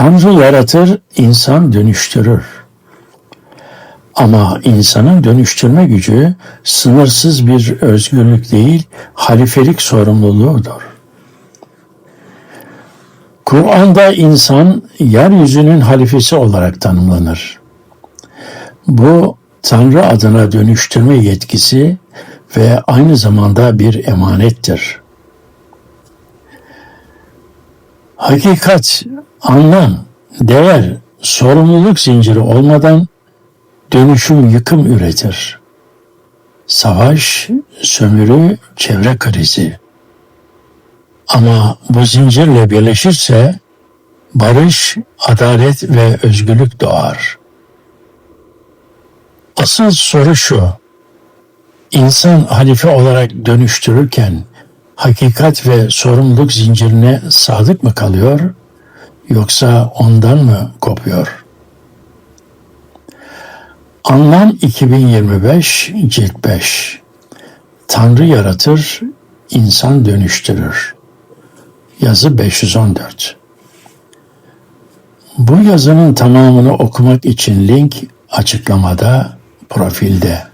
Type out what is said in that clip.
Tanrı yaratır, insan dönüştürür. Ama insanın dönüştürme gücü sınırsız bir özgürlük değil, halifelik sorumluluğudur. Kur'an'da insan yeryüzünün halifesi olarak tanımlanır. Bu Tanrı adına dönüştürme yetkisi ve aynı zamanda bir emanettir. Hakikat, anlam, değer, sorumluluk zinciri olmadan dönüşüm yıkım üretir. Savaş, sömürü, çevre krizi. Ama bu zincirle birleşirse barış, adalet ve özgürlük doğar. Asıl soru şu. İnsan halife olarak dönüştürürken hakikat ve sorumluluk zincirine sadık mı kalıyor yoksa ondan mı kopuyor? Anlam 2025 cilt 5 Tanrı yaratır, insan dönüştürür. Yazı 514 Bu yazının tamamını okumak için link açıklamada, profilde.